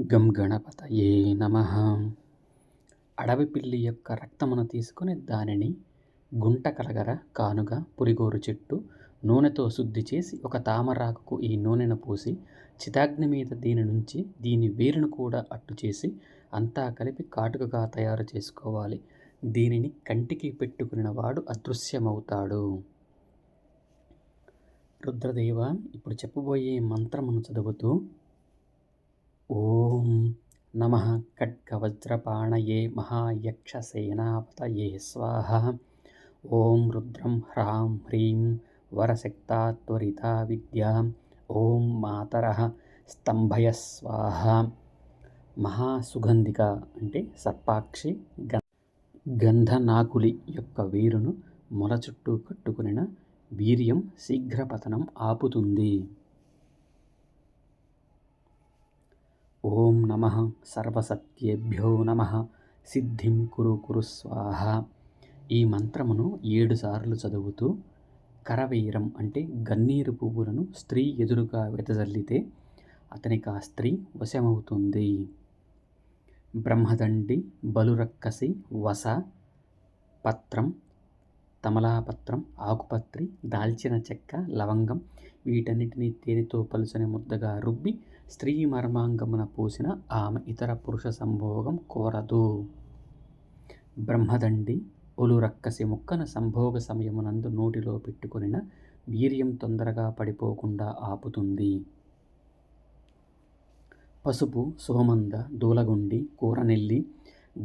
గం గణపతయే నమ. అడవి పిల్లి యొక్క రక్తమును తీసుకొని దానిని గుంట కలగర కానుగ పులిగోరు చెట్టు నూనెతో శుద్ధి చేసి ఒక తామరాకుకు ఈ నూనెను పోసి చితాగ్ని మీద దీని నుంచి దీని వేరును కూడా అట్టు చేసి అంతా కలిపి కాటుకగా తయారు చేసుకోవాలి. దీనిని కంటికి పెట్టుకున్న వాడు అదృశ్యమవుతాడు. రుద్రదేవ ఇప్పుడు చెప్పబోయే మంత్రమును చదువుతూ ఓం నమ ఖడ్గవజ్రపాణయే మహాయక్షసేనాపతయే స్వాహ. ఓం రుద్రం హ్రాం హ్రీం వరశక్తాత్వరితా విద్యా. ఓం మాతర స్తంభయ స్వాహ. మహాసుగంధిక అంటే సర్పాక్షి గంధనాకులి యొక్క వీరును మొల చుట్టూ కట్టుకునిన వీర్యం శీఘ్రపతనం ఆపుతుంది. ఓం నమ సర్వసత్యేభ్యో నమ సిద్ధిం కురు కురు స్వాహ. ఈ మంత్రమును ఏడుసార్లు చదువుతూ కరవీరం అంటే గన్నీరు పువ్వులను స్త్రీ ఎదురుగా వెదజల్లితే అతనికి ఆ స్త్రీ వశమవుతుంది. బ్రహ్మదండి బలురక్కసి వస పత్రం తమలాపత్రం ఆకుపత్రి దాల్చిన చెక్క లవంగం వీటన్నిటినీ తేనెతో పలుచని ముద్దగా రుబ్బి స్త్రీ మర్మాంగమున పూసిన ఆమె ఇతర పురుష సంభోగం కోరదు. బ్రహ్మదండి ఒలు రక్కసి ముక్కన సంభోగ సమయమునందు నోటిలో పెట్టుకొనిన వీర్యం తొందరగా పడిపోకుండా ఆపుతుంది. పసుపు సోమంద దూలగుండి కూరనెల్లి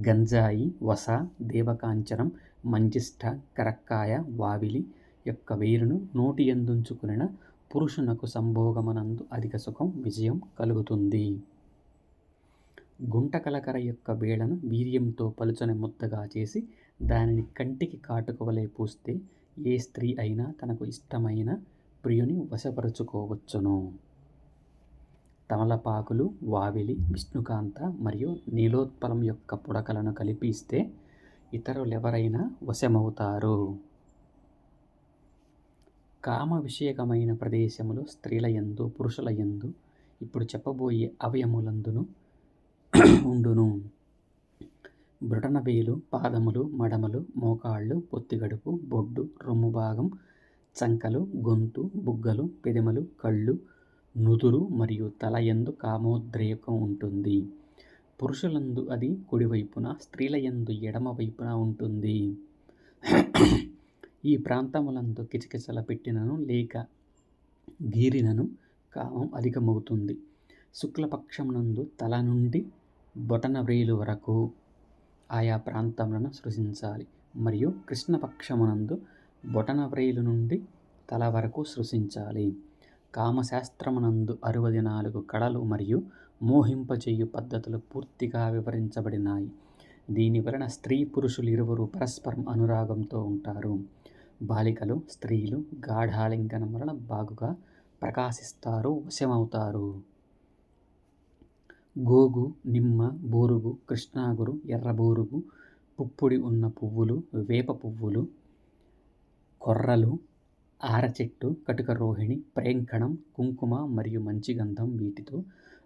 గంజాయి వస దేవకాంచనం మంజిష్ట కరక్కాయ వావిలి యొక్క వేరును నోటి ఎందుంచుకునిన పురుషునకు సంభోగమనందు అధిక సుఖం విజయం కలుగుతుంది. గుంటకలకర యొక్క వేళను వీర్యంతో పలుచని ముద్దగా చేసి దానిని కంటికి కాటుకవలే పూస్తే ఏ స్త్రీ అయినా తనకు ఇష్టమైన ప్రియుని వశపరుచుకోవచ్చును. తమలపాకులు వావిలి విష్ణుకాంత మరియు నీలోత్పలం యొక్క పుడకలను కలిపిస్తే ఇతరులెవరైనా వశమవుతారు. కామ విషయకమైన ప్రదేశములు స్త్రీల యందు పురుషుల యందు ఇప్పుడు చెప్పబోయే అవయములందును ఉండును. బ్రుటనవేలు పాదములు మడమలు మోకాళ్ళు పొత్తిగడుపు బొడ్డు రొమ్ము భాగం చంకలు గొంతు బుగ్గలు పెదమలు కళ్ళు నుదురు మరియు తల యందు కామోద్రేకం ఉంటుంది. పురుషులందు అది కుడివైపున స్త్రీల యందు ఎడమ వైపున ఉంటుంది. ఈ ప్రాంతములందు కిచకిచల పెట్టినను లేక గీరినను కామం అధికమవుతుంది. శుక్లపక్షమునందు తల నుండి బొటన వ్రేలు వరకు ఆయా ప్రాంతములను సృశించాలి. మరియు కృష్ణపక్షమునందు బొటన వ్రేలు నుండి తల వరకు సృశించాలి. కామశాస్త్రమునందు అరవది నాలుగు కళలు మరియు మోహింపచేయు పద్ధతులు పూర్తిగా వివరించబడినాయి. దీని వలన స్త్రీ పురుషులు ఇరువురు పరస్పరం అనురాగంతో ఉంటారు. బాలికలు స్త్రీలు గాఢాలింగనం వలన బాగుగా ప్రకాశిస్తారు వశమవుతారు. గోగు నిమ్మ బూరుగు కృష్ణాగురు ఎర్రబూరుగు పుప్పుడి ఉన్న పువ్వులు వేప పువ్వులు కొర్రలు ఆరచెట్టు కటుక రోహిణి ప్రేంకణం కుంకుమ మరియు మంచి గంధం వీటితో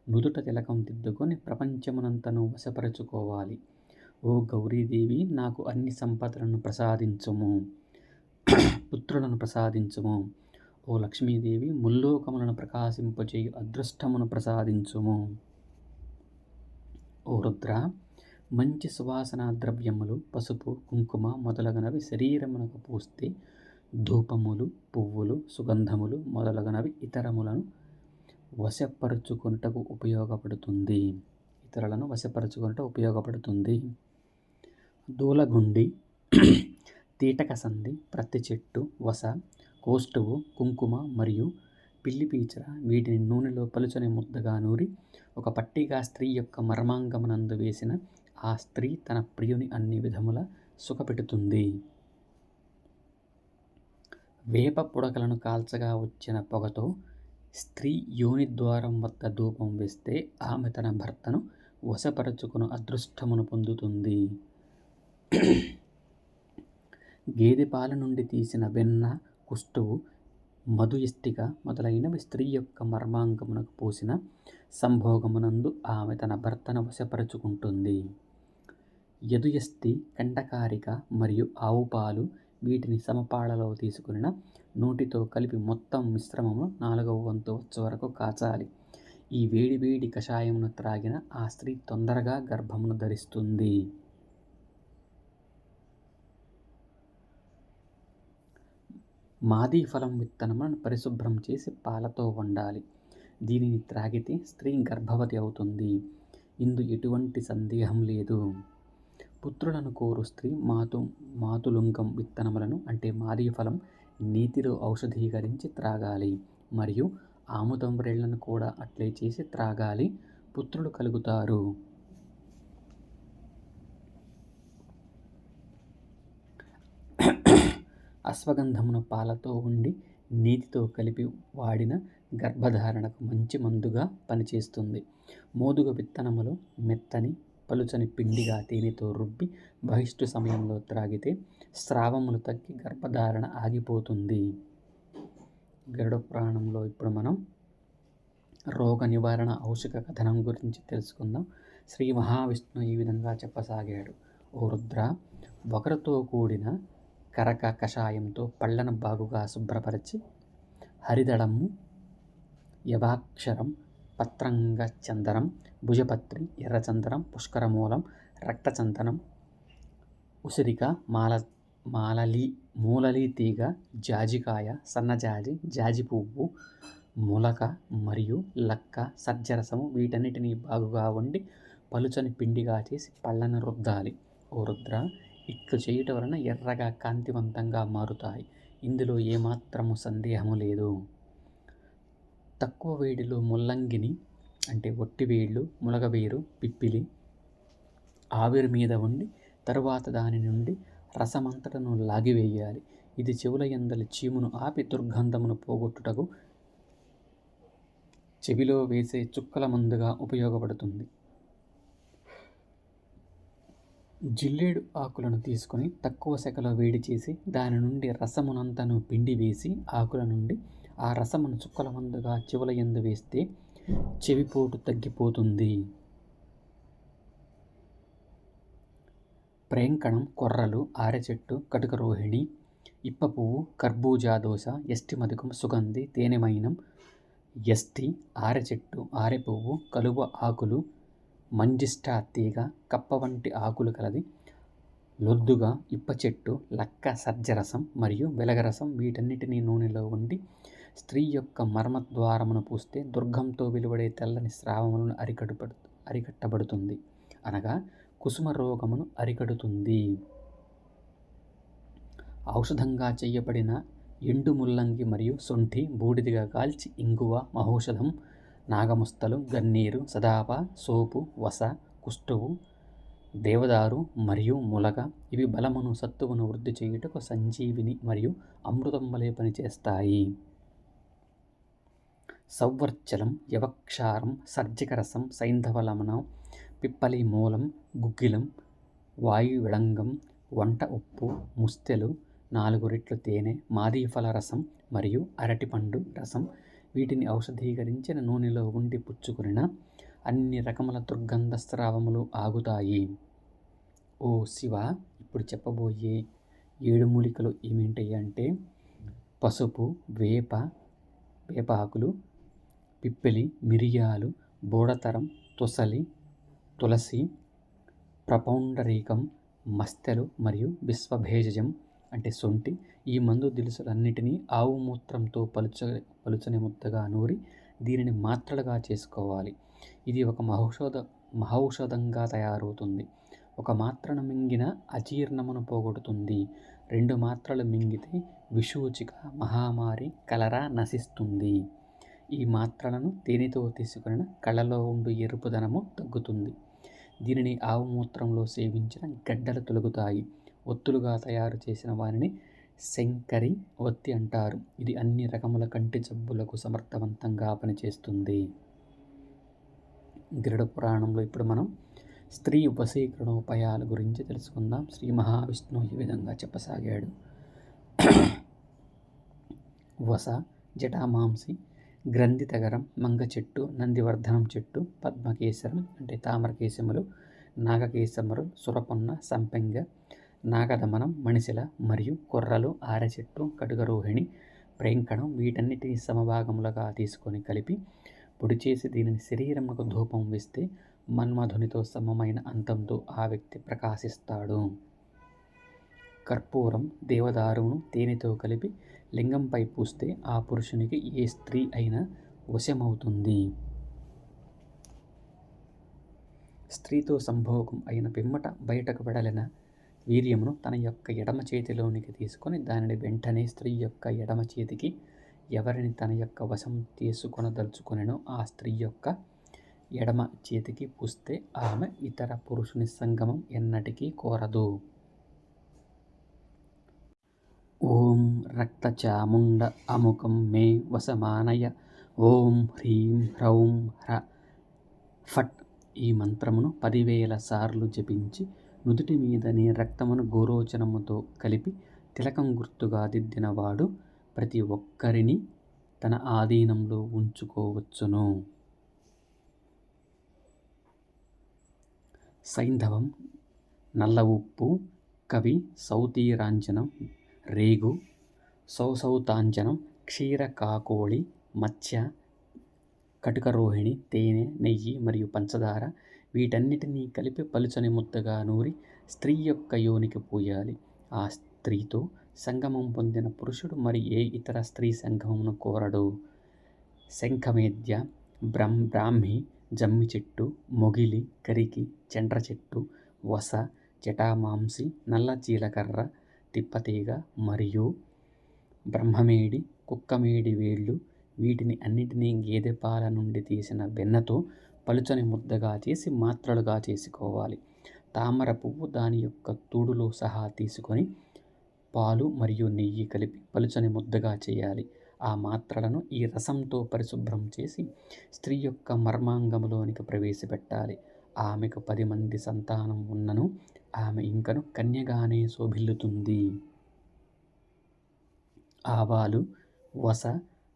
నుదుట తిలకం దిద్దుకొని ప్రపంచమునంతను వశపరచుకోవాలి. ఓ గౌరీదేవి నాకు అన్ని సంపదలను ప్రసాదించుము. పుత్రులను ప్రసాదించుము. ఓ లక్ష్మీదేవి ముల్లోకములను ప్రకాశింపచేయు అదృష్టమును ప్రసాదించుము. ఓ రుద్ర మంచి సువాసన ద్రవ్యములు పసుపు కుంకుమ మొదలగునవి శరీరమునకు పూస్తే ధూపములు పువ్వులు సుగంధములు మొదలగునవి ఇతరములను వశపరుచుకొనుటకు ఉపయోగపడుతుంది. ఇతరులను వశపరుచుకొనుట ఉపయోగపడుతుంది. దూలగుండి తీటక సంధి ప్రత్తి చెట్టు వస కోస్టువు కుంకుమ మరియు పిల్లిపీచర వీటిని నూనెలో పలుచని ముద్దగా నూరి ఒక పట్టిగా స్త్రీ యొక్క మర్మాంగమునందు వేసిన ఆ స్త్రీ తన ప్రియుని అన్ని విధముల సుఖపెడుతుంది. వేప పుడకలను కాల్చగా వచ్చిన పొగతో స్త్రీ యోని ద్వారం వద్ద ధూపం వేస్తే ఆమె తన భర్తను వశపరచుకుని అదృష్టమును పొందుతుంది. గేదె పాల నుండి తీసిన వెన్న కుష్టువు మధు ఇష్టిక మొదలైనవి స్త్రీ యొక్క మర్మాంగమునకు పోసిన సంభోగమునందు ఆమె తన భర్తను వశపరుచుకుంటుంది. యదుయస్తి కండకారిక మరియు ఆవు పాలు వీటిని సమపాళలో తీసుకుని నోటితో కలిపి మొత్తం మిశ్రమము నాలుగవ వంతు వచ్చే వరకు కాచాలి. ఈ వేడి వేడి కషాయమును త్రాగిన ఆ స్త్రీ తొందరగా గర్భమును ధరిస్తుంది. మాదీ ఫలం విత్తనములను పరిశుభ్రం చేసి పాలతో వండాలి. దీనిని త్రాగితే స్త్రీ గర్భవతి అవుతుంది. ఇందు ఎటువంటి సందేహం లేదు. పుత్రులను కోరు స్త్రీ మాతు మాతులుంగం విత్తనములను అంటే మాదీ ఫలం నీతిలో ఔషధీకరించి త్రాగాలి. మరియు ఆముదంబ్రేళ్ళను కూడా అట్లే చేసి త్రాగాలి. పుత్రులు కలుగుతారు. అశ్వగంధమును పాలతో ఉండి నీతితో కలిపి వాడిన గర్భధారణకు మంచి మందుగా పనిచేస్తుంది. మోదుగ విత్తనములు మెత్తని పలుచని పిండిగా తేనెతో రుబ్బి బహిష్టు సమయంలో త్రాగితే స్రావములు తగ్గి గర్భధారణ ఆగిపోతుంది. గరుడ పురాణంలో ఇప్పుడు మనం రోగ నివారణ ఔషధ కథనం గురించి తెలుసుకుందాం. శ్రీ మహావిష్ణువు ఈ విధంగా చెప్పసాగాడు. ఓ రుద్ర ఒకరితో కూడిన కరక కషాయంతో పళ్ళను బాగుగా శుభ్రపరిచి హరిదళము యవాక్షరం పత్రంగ చందనం భుజపత్రి ఎర్రచందనం పుష్కరమూలం రక్తచందనం ఉసిరిక మాల మాలలి మూలలి తీగ జాజికాయ సన్నజాజి జాజి పువ్వు ములక మరియు లక్క సజ్జరసము వీటన్నిటినీ బాగుగా వండి పలుచని పిండిగా చేసి పళ్ళను రుద్దాలి. ఓ రుద్ర ఇట్లు చేయుట వలన ఎర్రగా కాంతివంతంగా మారుతాయి. ఇందులో ఏమాత్రము సందేహము లేదు. తక్కువ వేడిలో ముల్లంగిని అంటే ఒట్టివేళ్ళు ములగవేరు పిప్పిలి ఆవిరి మీద ఉండి తరువాత దాని నుండి రసమంతటను లాగివేయాలి. ఇది చెవుల ఎందలి చీమును ఆపి దుర్గంధమును పోగొట్టుటకు చెవిలో వేసే చుక్కల మందుగా ఉపయోగపడుతుంది. జిల్లేడు ఆకులను తీసుకొని తక్కువ సెకలో వేడి చేసి దాని నుండి రసమునంతను పిండి వేసి ఆకుల నుండి ఆ రసమును చుక్కల మందుగా చెవుల ఎందు వేస్తే చెవిపోటు తగ్గిపోతుంది. ప్రేంకణం కొర్రలు ఆరెచెట్టు కటుక రోహిణి ఇప్ప పువ్వు కర్బూజా దోశ ఎస్టి మధుకం సుగంధి తేనెమైనం ఎస్టి ఆరెచెట్టు ఆరెపువ్వు కలువ ఆకులు మంజిష్టా తీగ కప్ప వంటి ఆకులు కలది. లొద్దుగా ఇప్ప చెట్టు లక్క సజ్జరసం మరియు వెలగరసం వీటన్నిటినీ నూనెలో ఉండి స్త్రీ యొక్క మర్మద్వారమును పూస్తే దుర్గంతో వెలువడే తెల్లని స్రావములను అరికడుపడు అరికట్టబడుతుంది. అనగా కుసుమ రోగమును అరికడుతుంది. ఔషధంగా చేయబడిన ఎండు ముల్లంగి మరియు సొంఠి బూడిదిగా కాల్చి ఇంగువ మహౌషధం నాగముస్తలు గన్నీరు సదాప సోపు వస కుష్టువు దేవదారు మరియు ములగ ఇవి బలమును సత్తువును వృద్ధి చేయుటకు సంజీవిని మరియు అమృతం వలె పనిచేస్తాయి. సౌవర్చలం యవక్షారం సర్జికరసం సైంధవలమనం పిప్పలి మూలం గుగ్గిలం వాయు విడంగం వంట ఉప్పు ముస్తెలు నాలుగు రెట్లు తేనె మాదీఫల రసం మరియు అరటిపండు రసం వీటిని ఔషధీకరించిన నూనెలో ఉండి పుచ్చుకునిన అన్ని రకముల దుర్గంధ స్రావములు ఆగుతాయి. ఓ శివ ఇప్పుడు చెప్పబోయే ఏడు మూలికలు ఏమిటి అంటే పసుపు వేప వేపాకులు పిప్పిలి మిరియాలు బోడతరం తుసలి తులసి ప్రపౌండరీకం మస్తెలు మరియు విశ్వభేజజం అంటే సొంటి ఈ మందు దినుసులన్నిటినీ ఆవు మూత్రంతో పలుచ పలుచని ముద్దగా నూరి దీనిని మాత్రలుగా చేసుకోవాలి. ఇది ఒక మహౌషధ మహౌషధంగా తయారవుతుంది. ఒక మాత్రను మింగిన అజీర్ణమును పోగొడుతుంది. రెండు మాత్రలు మింగితే విషూచిక మహామారి కలరా నశిస్తుంది. ఈ మాత్రలను తేనెతో తీసుకున్న కళ్ళలో ఉండు ఎరుపుదనము తగ్గుతుంది. దీనిని ఆవు మూత్రంలో సేవించిన గడ్డలు తొలగుతాయి. ఒత్తులుగా తయారు చేసిన వారిని శంకరి ఒత్తి అంటారు. ఇది అన్ని రకముల కంటి జబ్బులకు సమర్థవంతంగా పనిచేస్తుంది. గరుడ పురాణంలో ఇప్పుడు మనం స్త్రీ వశీకరణోపాయాల గురించి తెలుసుకుందాం. శ్రీ మహావిష్ణువు ఈ విధంగా చెప్పసాగాడు. వస జటామాంసి గ్రంథితగరం మంగ చెట్టు నందివర్ధనం చెట్టు పద్మకేశరం అంటే తామరకేశములు నాగకేశములు సురపొన్న సంపెంగ నాగదమనం మణిశిల మరియు కొర్రలు ఆరచెట్టు కడుగరోహిణి ప్రేంకణం వీటన్నిటిని సమభాగములుగా తీసుకొని కలిపి పొడి చేసి దీనిని శరీరమునకు ధూపం వేస్తే మన్మధునితో సమమైన అంతంతో ఆ వ్యక్తి ప్రకాశిస్తాడు. కర్పూరం దేవదారువును తేనెతో కలిపి లింగంపై పూస్తే ఆ పురుషునికి ఏ స్త్రీ అయినా వశమవుతుంది. స్త్రీతో సంభోగం అయిన పిమ్మట బయటకు వెడలిన వీర్యమును తన యొక్క ఎడమ చేతిలోనికి తీసుకొని దానిని వెంటనే స్త్రీ యొక్క ఎడమ చేతికి ఎవరిని తన యొక్క వశం తీసుకొనదలుచుకొనెనో ఆ స్త్రీ యొక్క ఎడమ చేతికి పూస్తే ఆమె ఇతర పురుషుని సంగమం ఎన్నటికీ కోరదు. ఓం రక్తచాముండ అముఖం మే వసమానయ. ఓం హ్రీం హ్రౌం హ్ర. ఫట్ ఈ మంత్రమును పదివేల సార్లు జపించి నుదుటి మీదని రక్తమును గోరోచనముతో కలిపి తిలకం గుర్తుగా దిద్దినవాడు ప్రతి ఒక్కరిని తన ఆధీనంలో ఉంచుకోవచ్చును. సైంధవం నల్ల ఉప్పు కవి సౌతీరాంజనం రేగు సౌసౌతాంజనం క్షీరకాకోళి మత్స్య కటుకరోహిణి తేనె నెయ్యి మరియు పంచదార వీటన్నిటినీ కలిపి పలుచని ముద్దగా నూరి స్త్రీ యొక్క యోనికి పోయాలి. ఆ స్త్రీతో సంగమం పొందిన పురుషుడు మరి ఏ ఇతర స్త్రీ సంగమమును కోరడు? శంఖమేద్య బ్రహ్ బ్రాహ్మి జమ్మి చెట్టు మొగిలి కరికి చెండ్ర చెట్టు వస జటామాంసి నల్ల జీలకర్ర తిప్పతీగ మరియు బ్రహ్మమేడి కుక్కమేడి వేళ్ళు వీటిని అన్నిటినీ గేదె పాల నుండి తీసిన వెన్నతో పలుచని ముద్దగా చేసి మాత్రలుగా చేసుకోవాలి. తామర పువ్వు దాని యొక్క తూడులో సహా తీసుకొని పాలు మరియు నెయ్యి కలిపి పలుచని ముద్దగా చేయాలి. ఆ మాత్రలను ఈ రసంతో పరిశుభ్రం చేసి స్త్రీ యొక్క మర్మాంగంలోనికి ప్రవేశపెట్టాలి. ఆమెకు పది మంది సంతానం ఉన్నను ఆమె ఇంకను కన్యగానే శోభిల్లుతుంది. ఆవాలు వస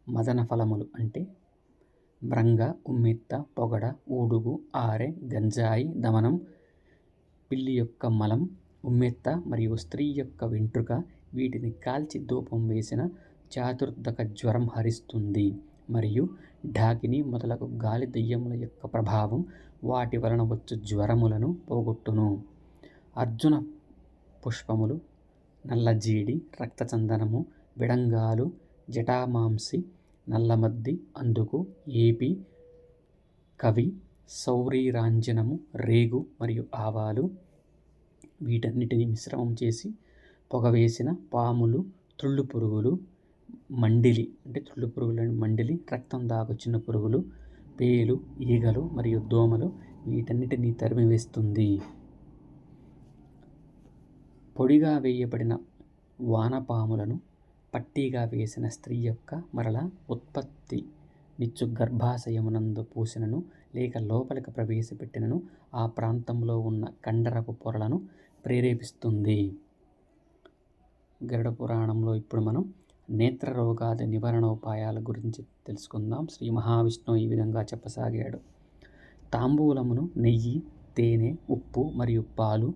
మదన ఫలములు అంటే భ్రంగ ఉమ్మెత్త పొగడ ఊడుగు ఆరె గంజాయి దమనం పిల్లి యొక్క మలం ఉమ్మెత్త మరియు స్త్రీ యొక్క వెంట్రుక వీటిని కాల్చి ధూపం వేసిన చాతుర్దక జ్వరం హరిస్తుంది. మరియు ఢాకిని మొదలగు గాలి దెయ్యముల యొక్క ప్రభావం వాటి వలన వచ్చు జ్వరములను పోగొట్టును. అర్జున పుష్పములు నల్లజీడి రక్తచందనము విడంగాలు జటామాంసి నల్లమద్ది అందుకు ఏపి కవి సౌరీరాంజనము రేగు మరియు ఆవాలు వీటన్నిటిని మిశ్రమం చేసి పొగవేసిన పాములు త్రుళ్ళు పురుగులు మండిలి అంటే త్రుళ్ళు పురుగులను మండిలి రక్తం దాగొచ్చిన పురుగులు పేలు ఈగలు మరియు దోమలు వీటన్నిటిని తరిమివేస్తుంది పొడిగా వేయబడిన వానపాములను పట్టీగా వేసిన స్త్రీ యొక్క మరల ఉత్పత్తి నిచ్చు గర్భాశయమునందు పూసినను లేక లోపలికి ప్రవేశపెట్టినను ఆ ప్రాంతంలో ఉన్న కండరపు పొరలను ప్రేరేపిస్తుంది. గరుడ పురాణంలో ఇప్పుడు మనం నేత్ర రోగాది నివారణోపాయాల గురించి తెలుసుకుందాం. శ్రీ మహావిష్ణువు ఈ విధంగా చెప్పసాగాడు. తాంబూలమును నెయ్యి తేనె ఉప్పు మరియు పాలు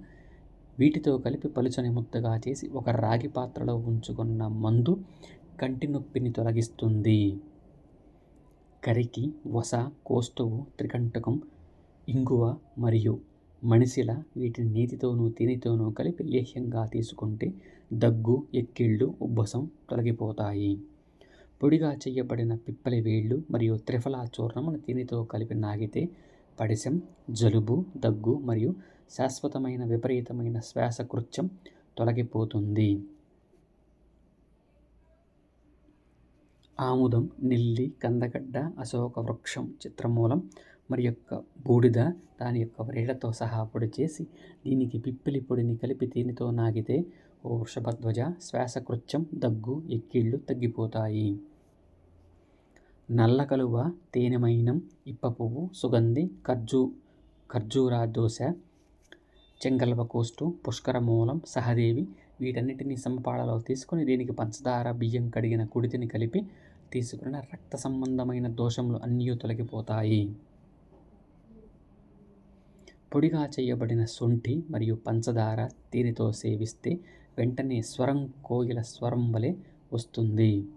వీటితో కలిపి పలుచని ముద్దగా చేసి ఒక రాగి పాత్రలో ఉంచుకున్న మందు కంటి నొప్పిని తొలగిస్తుంది. కరికి వస కోస్తువు త్రికంటకం ఇంగువ మరియు మణిశిల వీటిని నీతితోనూ తేనెతోనూ కలిపి లేహ్యంగా తీసుకుంటే దగ్గు ఎక్కిళ్ళు ఉబ్బసం తొలగిపోతాయి. పొడిగా చేయబడిన పిప్పలి వేళ్ళు మరియు త్రిఫలా చూర్ణమును తేనెతో కలిపి నాగితే పడిశం జలుబు దగ్గు మరియు శాశ్వతమైన విపరీతమైన శ్వాసకృత్యం తొలగిపోతుంది. ఆముదం నిల్లి కందగడ్డ అశోక వృక్షం చిత్రమూలం మరి యొక్క బూడిద దాని యొక్క వ్రేళ్ళతో సహా పొడి చేసి దీనికి పిప్పిలి పొడిని కలిపి దీనితో నాగితే ఓ వృషభధ్వజ శ్వాసకృత్యం దగ్గు ఎక్కిళ్ళు తగ్గిపోతాయి. నల్ల కలువ తేనెమైనం ఇప్ప పువ్వు సుగంధి ఖర్జూ ఖర్జూరా దోశ చెంగల్వ కోస్టు పుష్కర మూలం సహదేవి వీటన్నిటిని సమపాళలో తీసుకొని దీనికి పంచదార బియ్యం కడిగిన కుడితిని కలిపి తీసుకున్న రక్త సంబంధమైన దోషములు అన్నీ తొలగిపోతాయి. పొడిగా చేయబడిన శొంఠి మరియు పంచదార దీనితో సేవిస్తే వెంటనే స్వరం కోయిల స్వరం వలె వస్తుంది.